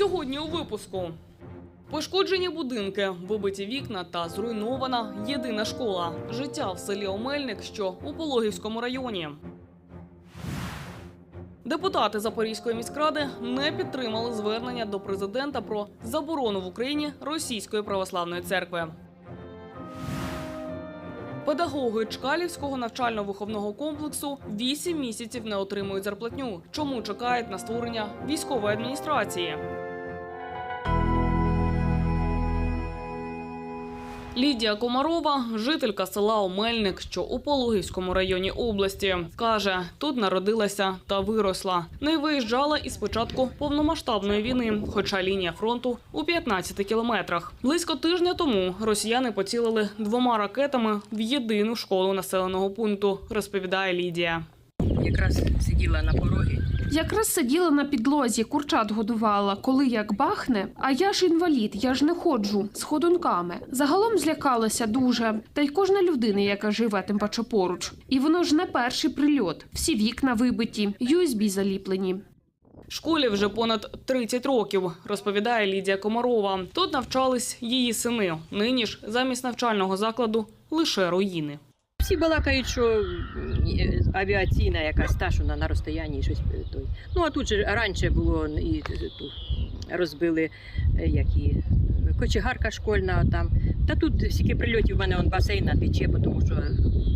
Сьогодні у випуску. Пошкоджені будинки, вибиті вікна та зруйнована єдина школа. Життя в селі Омельник, що у Пологівському районі. Депутати Запорізької міськради не підтримали звернення до президента про заборону в Україні російської православної церкви. Педагоги Чкалівського навчально-виховного комплексу 8 місяців не отримують зарплатню. Чому чекають на створення військової адміністрації? Лідія Комарова, жителька села Омельник, що у Пологівському районі області, каже, тут народилася та виросла. Не виїжджала із початку повномасштабної війни, хоча лінія фронту у 15 кілометрах. Близько тижня тому росіяни поцілили двома ракетами в єдину школу населеного пункту, розповідає Лідія. Якраз сиділа на порогі. Якраз сиділа на підлозі, курчат годувала, коли як бахне. А я ж інвалід, я ж не ходжу з ходунками. Загалом злякалася дуже. Та й кожна людина, яка живе тим паче поруч. І воно ж не перший прильот. Всі вікна вибиті, USB заліплені. Школі вже понад 30 років, розповідає Лідія Комарова. Тут навчались її сини. Нині ж замість навчального закладу лише руїни. Всі балакають, що авіаційна якась та, що на, розстоянні щось е, той. Ну а тут же раніше було і е, розбили е, які кочегарка школьна там. Та тут стільки прильотів в мене он басейн тече, тому що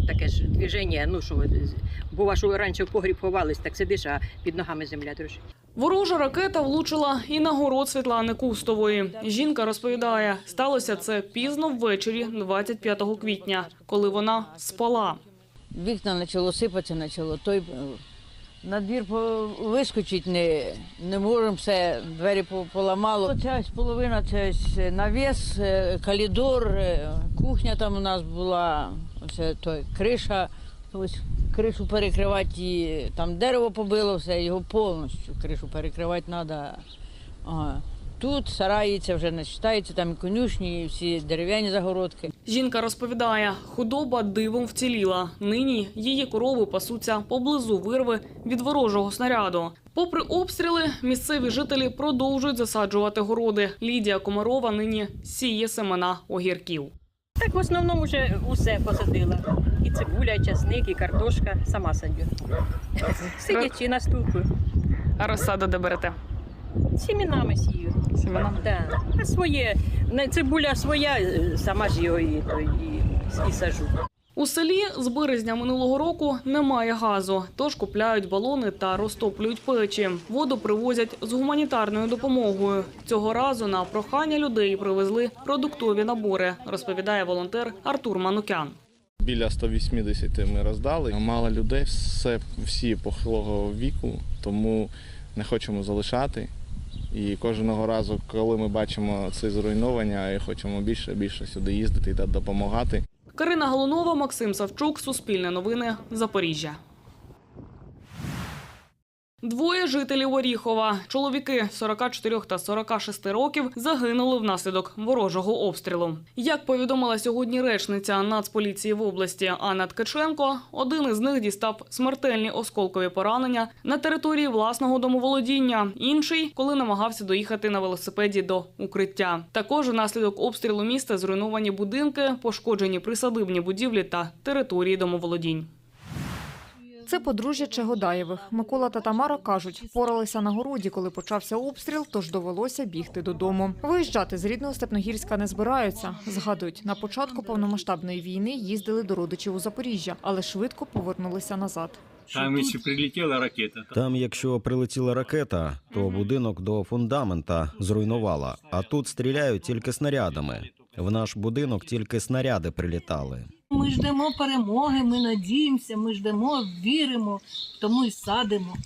таке ж движення, ну що бува, що раніше в погріб ховались, так сидиш, а під ногами земля дрожить. Ворожа ракета влучила і на город Світлани Кустової. Жінка розповідає, сталося це пізно ввечері, 25 квітня, коли вона спала. Вікна почало сипатися, почало той. е, На двір вискочить не, не можемо, все, двері поламало. Ця половина, це ось навіс, е, коридор, е, кухня там у нас була, оце той, криша. Ось кришу перекривати, і там дерево побило, все, його повністю кришу перекривати треба. Ага. Тут сараї це вже не вважається, там і конюшні, і всі дерев'яні загородки. Жінка розповідає, худоба дивом вціліла. Нині її корови пасуться поблизу вирви від ворожого снаряду. Попри обстріли, місцеві жителі продовжують засаджувати городи. Лідія Комарова нині сіє семена огірків. Так в основному вже усе посадила. І цибуля, і часник, і картошка. Сама садю. Сидячи на ступу. А розсаду де берете? Сімінами сію. Семена. Да. А своє, не, цибуля своя, е, сама ж його і, і, і сажу. У селі з березня минулого року немає газу, тож купляють балони та розтоплюють печі. Воду привозять з гуманітарною допомогою. Цього разу на прохання людей привезли продуктові набори, розповідає волонтер Артур Манукян. Біля 180 ми роздали. Мало людей, все, всі похилого віку, тому не хочемо залишати. І кожного разу, коли ми бачимо це зруйнування, і хочемо більше більше сюди їздити та допомагати. Карина Голунова, Максим Савчук, Суспільне новини, Запоріжжя. Двоє жителів Оріхова, чоловіки 44 та 46 років, загинули внаслідок ворожого обстрілу. Як повідомила сьогодні речниця Нацполіції в області Анна Ткаченко, один із них дістав смертельні осколкові поранення на території власного домоволодіння. Інший, коли намагався доїхати на велосипеді до укриття. Також внаслідок обстрілу міста зруйновані будинки, пошкоджені присадибні будівлі та території домоволодінь. Це подружжя Чегодаєвих. Микола та Тамара кажуть, поралися на городі, коли почався обстріл, тож довелося бігти додому. Виїжджати з рідного Степногірська не збираються. Згадують, на початку повномасштабної війни їздили до родичів у Запоріжжя, але швидко повернулися назад. Там якщо прилетіла ракета, Там, якщо прилетіла ракета, то будинок до фундамента зруйнувала. А тут стріляють тільки снарядами. В наш будинок тільки снаряди прилітали. Ми ждемо перемоги, ми надіємося, ми ждемо, віримо, тому і садимо.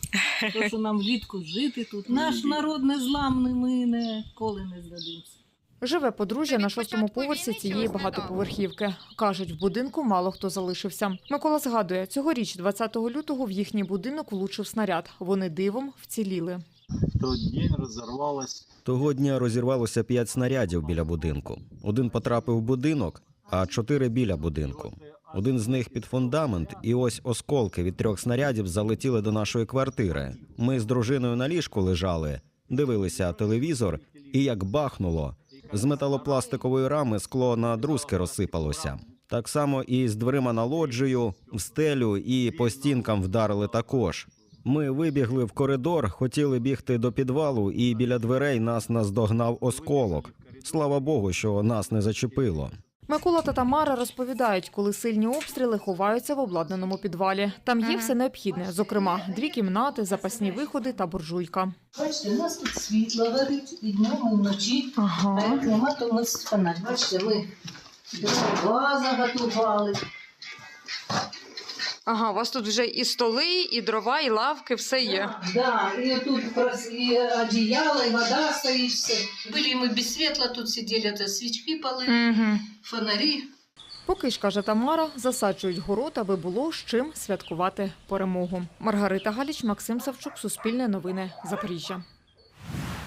То, що нам влітку жити тут. Наш народ незламний, ми ніколи не здадимося. Живе подружжя на шостому поверсі цієї багатоповерхівки. Кажуть, в будинку мало хто залишився. Микола згадує, цьогоріч, 20 лютого, в їхній будинок влучив снаряд. Вони дивом вціліли. в той день. Того дня розірвалося п'ять снарядів біля будинку. Один потрапив в будинок, а чотири біля будинку. Один з них під фундамент, і ось осколки від трьох снарядів залетіли до нашої квартири. Ми з дружиною на ліжку лежали. Дивилися телевізор, і як бахнуло. З металопластикової рами скло на друзки розсипалося. Так само і з дверима на лоджію, в стелю і по стінкам вдарили також. Ми вибігли в коридор, хотіли бігти до підвалу, і біля дверей нас наздогнав осколок. Слава Богу, що нас не зачепило. Микола та Тамара розповідають, коли сильні обстріли ховаються в обладнаному підвалі. Там є все необхідне, зокрема, дві кімнати, запасні виходи та буржуйка. Бачите, у нас тут світло горить і днем, і вночі. А як нема, то ми фонарь. Бачите, ми дрова заготували. Ага, у вас тут вже і столи, і дрова, і лавки, все є. Да, і тут прос- і одіяло, і вода стоїть все. Були ми без світла, тут сиділи, то свічки пали, Угу. фонарі. Поки ж каже Тамара, засаджують город, аби було з чим святкувати перемогу. Маргарита Галіч, Максим Савчук, Суспільне новини, Запоріжжя.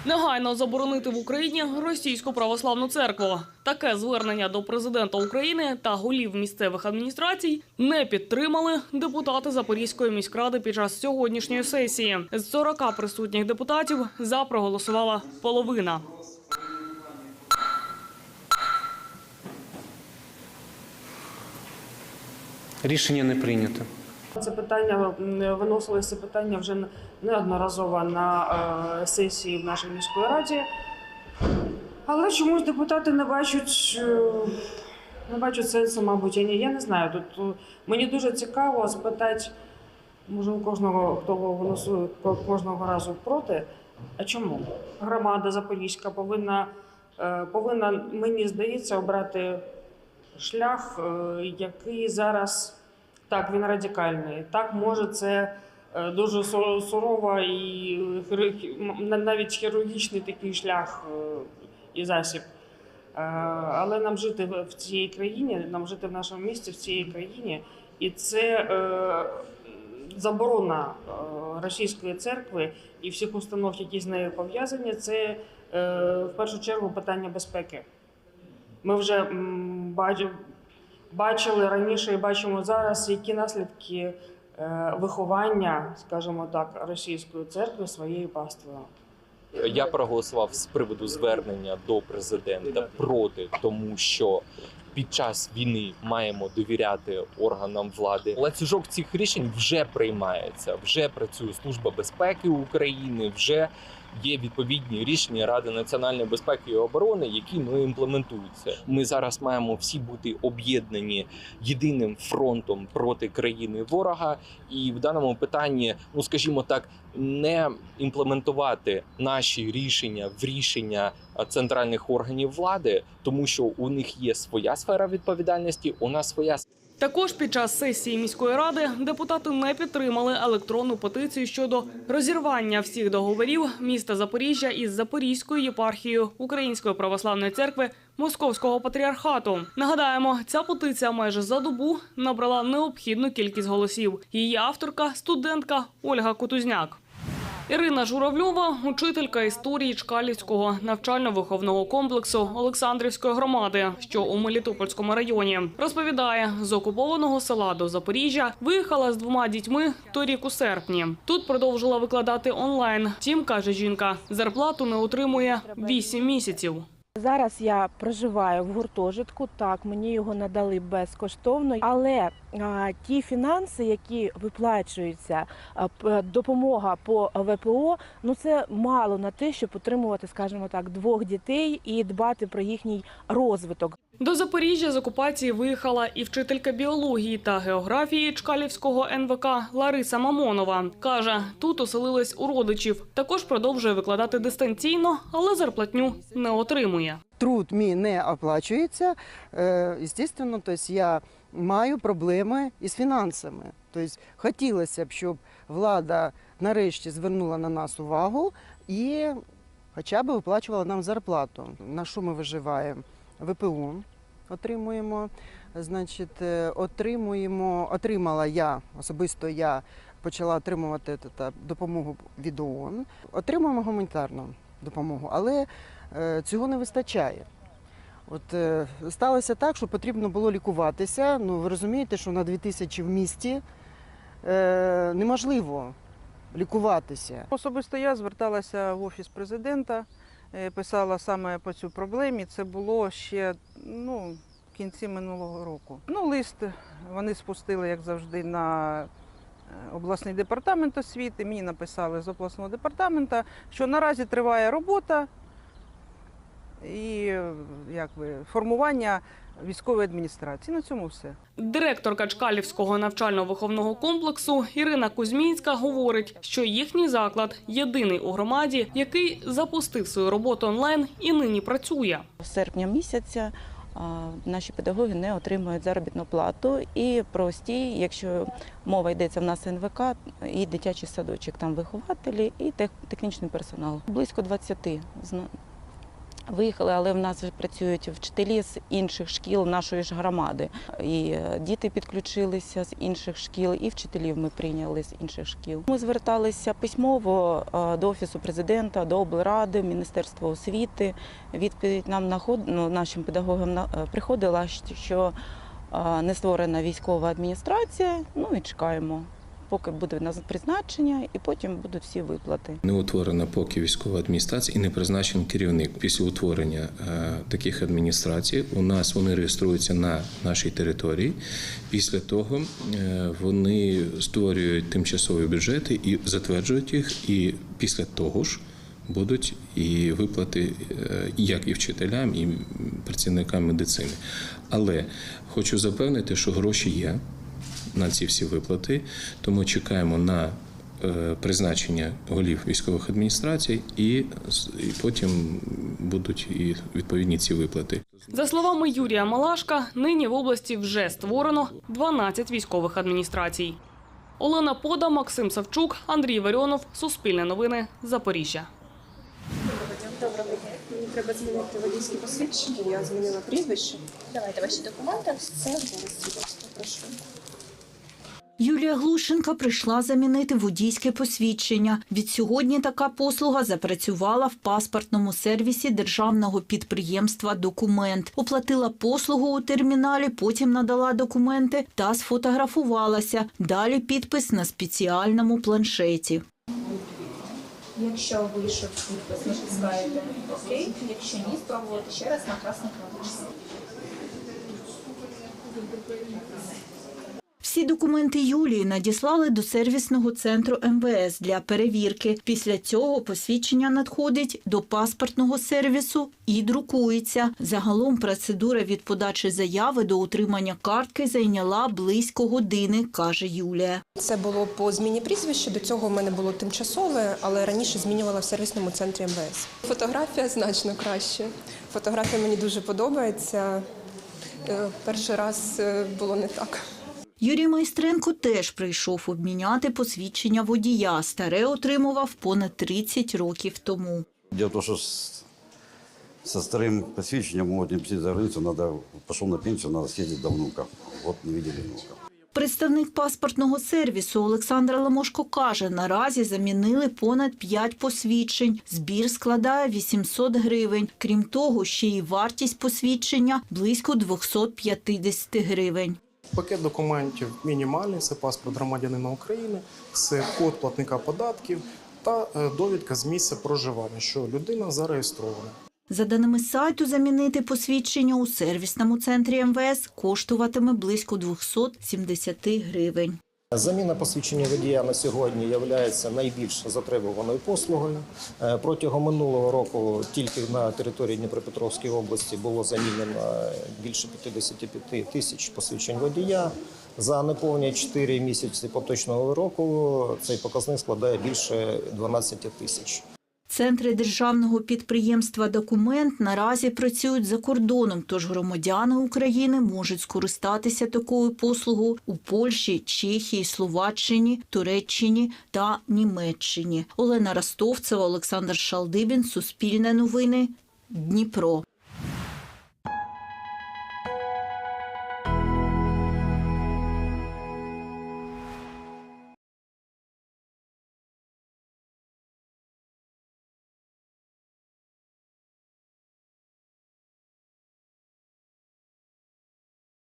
Негайно заборонити в Україні російську православну церкву. Таке звернення до президента України та голів місцевих адміністрацій не підтримали депутати Запорізької міськради під час сьогоднішньої сесії. З 40 присутніх депутатів за проголосувала половина. Рішення не прийнято. Це питання виносилося питання вже неодноразово на е, сесії в нашій міської раді. Але чомусь депутати не бачать, е, не бачать сенсу, мабуть, я, ні- я не знаю. Тут е, мені дуже цікаво спитати, може, у кожного, хто голосує кожного разу проти. А чому? Громада Запорізька повинна, повинна, мені здається, обрати шлях, який зараз. Так, він радикальний. Так, може, це е, дуже су- сурово і навіть хірургічний такий шлях е, і засіб. Е, Але нам жити в цій країні, нам жити в нашому місті, в цій країні, і це заборона російської церкви і всіх установ, які з нею пов'язані, це в першу чергу питання безпеки. Ми вже бачимо бачили раніше і бачимо зараз, які наслідки е, виховання, скажімо так, російської церкви своєю паствою. Я проголосував з приводу звернення до президента проти, тому що під час війни маємо довіряти органам влади. Ланцюжок цих рішень вже приймається. Вже працює служба безпеки України. Вже є відповідні рішення Ради національної безпеки і оборони, які ну імплементуються. Ми зараз маємо всі бути об'єднані єдиним фронтом проти країни ворога. І в даному питанні, ну скажімо так, не імплементувати наші рішення в рішення центральних органів влади, тому що у них є своя сфера відповідальності, у нас своя Також під час сесії міської ради депутати не підтримали електронну петицію щодо розірвання всіх договорів міста Запоріжжя із Запорізькою єпархією Української православної церкви Московського патріархату. Нагадаємо, ця петиція майже за добу набрала необхідну кількість голосів. Її авторка студентка Ольга Кутузняк. Ірина Журавльова, учителька історії Чкалівського навчально-виховного комплексу Олександрівської громади, що у Мелітопольському районі, розповідає, з окупованого села до Запоріжжя виїхала з двома дітьми торік у серпні. Тут продовжила викладати онлайн. Втім, каже жінка, зарплату не отримує 8 місяців. Зараз я проживаю в гуртожитку. Так, мені його надали безкоштовно, але ті фінанси, які виплачуються, допомога по ВПО, ну це мало на те, щоб утримувати, скажімо так, двох дітей і дбати про їхній розвиток. До Запоріжжя з окупації виїхала і вчителька біології та географії Чкалівського НВК Лариса Мамонова. Каже, тут оселилась у родичів. Також продовжує викладати дистанційно, але зарплатню не отримує. труд мій не оплачується, е, естественно, то я маю проблеми із фінансами. Тобто хотілося б, щоб влада нарешті звернула на нас увагу і хоча б виплачувала нам зарплату. На що ми виживаємо? ВПУ отримуємо. Значить, е, отримуємо, отримала я, особисто я почала отримувати та- допомогу від ООН. Отримуємо гуманітарну допомогу, але е, цього не вистачає. От е, сталося так, що потрібно було лікуватися. Ну, ви розумієте, що на 2 тисячі в місті е, неможливо лікуватися. Особисто я зверталася в офіс президента, писала саме по цю проблемі. Це було ще ну, в кінці минулого року. Ну, лист вони спустили, як завжди, на е, обласний департамент освіти. Мені написали з обласного департамента, що наразі триває робота і е, якби, формування військової адміністрації. На цьому все. Директорка Чкалівського навчально-виховного комплексу Ірина Кузьмінська говорить, що їхній заклад єдиний у громаді, який запустив свою роботу онлайн і нині працює. З серпня місяця наші педагоги не отримують заробітну плату і прості, якщо мова йдеться в нас НВК і дитячий садочок, там вихователі і технічний персонал. Близько 20 зна- виїхали, але в нас працюють вчителі з інших шкіл нашої ж громади. І е, діти підключилися з інших шкіл, і вчителів ми прийняли з інших шкіл. Ми зверталися письмово е, до офісу президента, до облради, міністерства освіти. Відповідь нам ну, нашим педагогам е, приходила, що не створена військова адміністрація. Ну і чекаємо, поки буде на призначення, і потім будуть всі виплати. Не утворена поки військова адміністрація і не призначений керівник. Після утворення е, таких адміністрацій у нас вони реєструються на нашій території. Після того е, вони створюють тимчасові бюджети і затверджують їх. І після того ж будуть і виплати е, як і вчителям, і працівникам медицини. Але хочу запевнити, що гроші є на ці всі виплати, тому чекаємо на е, призначення голів військових адміністрацій, і, і потім будуть і відповідні ці виплати. За словами Юрія Малашка, нині в області вже створено 12 військових адміністрацій. Олена Пода, Максим Савчук, Андрій Варіонов, Суспільне новини, Запоріжжя. Доброго дня. Мені треба змінити водійське посвідчення. Я змінила прізвище. Давайте ваші документи. Все зараз. Прошу. Юлія Глушенка прийшла замінити водійське посвідчення. Відсьогодні така послуга запрацювала в паспортному сервісі державного підприємства «Документ». Оплатила послугу у терміналі, потім надала документи та сфотографувалася. Далі підпис на спеціальному планшеті. Якщо вийшов підпис, натискаєте ОК. Якщо ні, спробуйте ще раз на красну кнопочку. Всі документи Юлії надіслали до сервісного центру МВС для перевірки. Після цього посвідчення надходить до паспортного сервісу і друкується. Загалом процедура від подачі заяви до отримання картки зайняла близько години, каже Юлія. Це було по зміні прізвища. До цього в мене було тимчасове, але раніше змінювала в сервісному центрі МВС. Фотографія значно краще. Фотографія мені дуже подобається. Е, Перший раз е, було не так. Юрій Майстренко теж прийшов обміняти посвідчення водія. Старе отримував понад 30 років тому. Дело в с, со старым посвящением могут не за границу, надо, пошел на пенсию, надо съездить до внука. Вот не видели внука. Представник паспортного сервісу Олександр Ламошко каже, наразі замінили понад 5 посвідчень. Збір складає 800 гривень. Крім того, ще й вартість посвідчення близько 250 гривень. Пакет документів мінімальний це паспорт громадянина України, це код платника податків та е, довідка з місця проживання, що людина зареєстрована. За даними сайту, замінити посвідчення у сервісному центрі МВС коштуватиме близько 270 гривень. Заміна посвідчення водія на сьогодні є найбільш затребуваною послугою. Е, Протягом минулого року тільки на території Дніпропетровської області було замінено більше 55 тисяч посвідчень водія. За неповні 4 місяці поточного року цей показник складає більше 12 тисяч. Центри державного підприємства «Документ» наразі працюють за кордоном, тож громадяни України можуть скористатися такою послугою у Польщі, Чехії, Словаччині, Туреччині та Німеччині. Олена Ростовцева, Олександр Шалдибін, Суспільне новини, Дніпро.